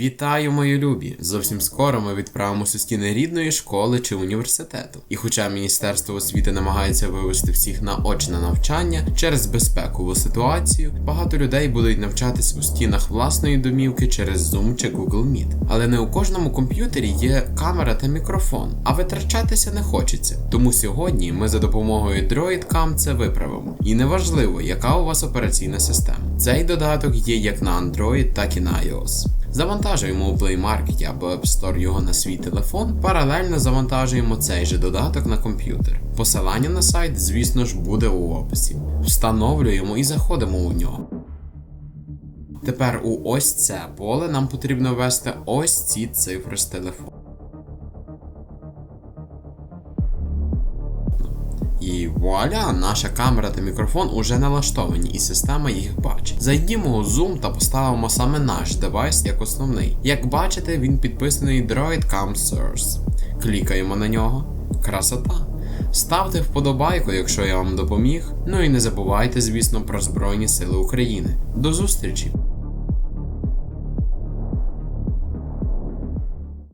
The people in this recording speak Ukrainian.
Вітаю, мої любі! Зовсім скоро ми відправимося стіни рідної школи чи університету. І хоча Міністерство освіти намагається вивести всіх на очне навчання через безпекову ситуацію, багато людей будуть навчатись у стінах власної домівки через Zoom чи Google Meet. Але не у кожному комп'ютері є камера та мікрофон, а витрачатися не хочеться. Тому сьогодні ми за допомогою DroidCam це виправимо. І неважливо, яка у вас операційна система. Цей додаток є як на Android, так і на iOS. Завантажуємо у Play Market або App Store його на свій телефон, паралельно завантажуємо цей же додаток на комп'ютер. Посилання на сайт, звісно ж, буде у описі. Встановлюємо і заходимо у нього. Тепер у ось це поле нам потрібно ввести ось ці цифри з телефону. І вуаля, наша камера та мікрофон уже налаштовані, і система їх бачить. Зайдімо у Zoom та поставимо саме наш девайс як основний. Як бачите, він підписаний Droid Cam Source. Клікаємо на нього. Красота. Ставте вподобайку, якщо я вам допоміг. Ну і не забувайте, звісно, про Збройні Сили України. До зустрічі!